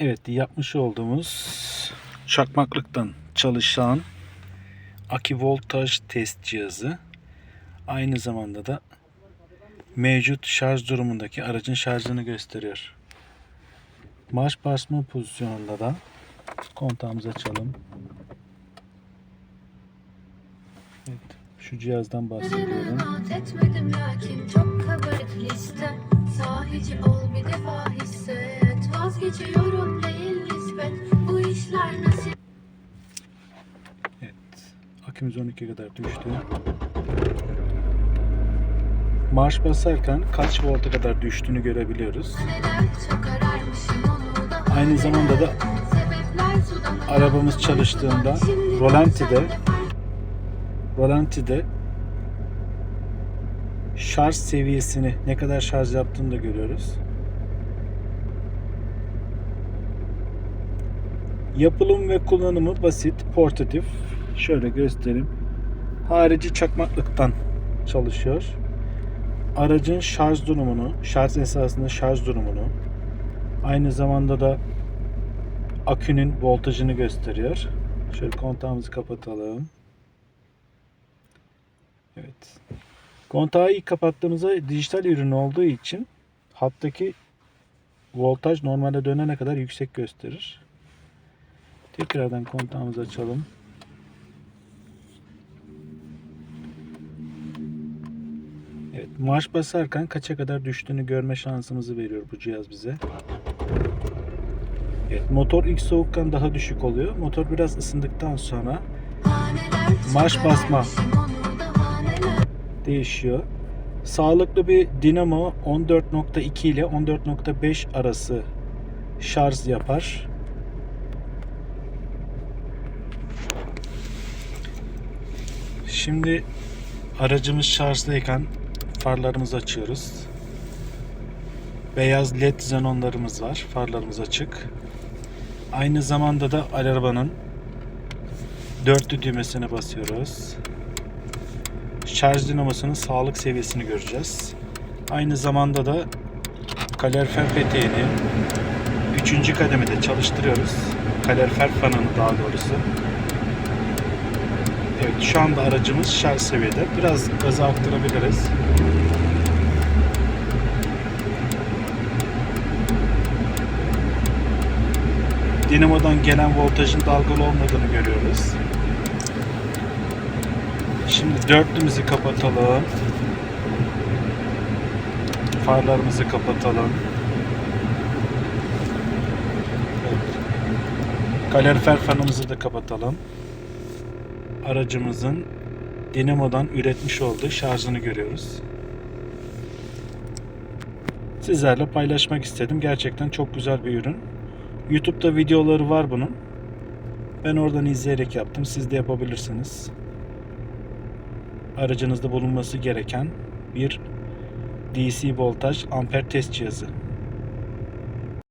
Evet yapmış olduğumuz çakmaklıktan çalışan aki voltaj test cihazı aynı zamanda da mevcut şarj durumundaki aracın şarjını gösteriyor. Marş basma pozisyonunda da kontağımızı açalım. Evet, şu cihazdan bahsediyorum. Akümüz 12 kadar düştü. Marş basarken kaç volta kadar düştüğünü görebiliyoruz. Aynı zamanda da arabamız çalıştığında rolantide rolantide şarj seviyesini ne kadar şarj yaptığını da görüyoruz. Yapılım ve kullanımı basit, portatif. Şöyle göstereyim. Harici çakmaklıktan çalışıyor. Aracın şarj durumunu, şarj esasında şarj durumunu, aynı zamanda da akünün voltajını gösteriyor. Şöyle kontağımızı kapatalım. Evet. Kontağı ilk kapattığımızda dijital ürün olduğu için hattaki voltaj normalde dönene kadar yüksek gösterir. Tekrardan kontağımızı açalım. Evet, marş basarken kaça kadar düştüğünü görme şansımızı veriyor bu cihaz bize. Evet, motor ilk soğukken daha düşük oluyor. Motor biraz ısındıktan sonra Marş basma. değişiyor. Sağlıklı bir dinamo 14.2 ile 14.5 arası şarj yapar. Şimdi aracımız şarjdayken farlarımızı açıyoruz. Beyaz led xenonlarımız var. Farlarımız açık. Aynı zamanda da arabanın dörtlü düğmesine basıyoruz şarj dinamosunun sağlık seviyesini göreceğiz. Aynı zamanda da kalorifer peteğini 3. kademede çalıştırıyoruz. Kalorifer fanını daha doğrusu. Evet şu anda aracımız şarj seviyede. Biraz gazı arttırabiliriz. Dinamodan gelen voltajın dalgalı olmadığını görüyoruz. Şimdi dörtlümüzü kapatalım. Farlarımızı kapatalım. Evet. Kalorifer fanımızı da kapatalım. Aracımızın dinamodan üretmiş olduğu şarjını görüyoruz. Sizlerle paylaşmak istedim. Gerçekten çok güzel bir ürün. YouTube'da videoları var bunun. Ben oradan izleyerek yaptım. Siz de yapabilirsiniz aracınızda bulunması gereken bir DC voltaj amper test cihazı.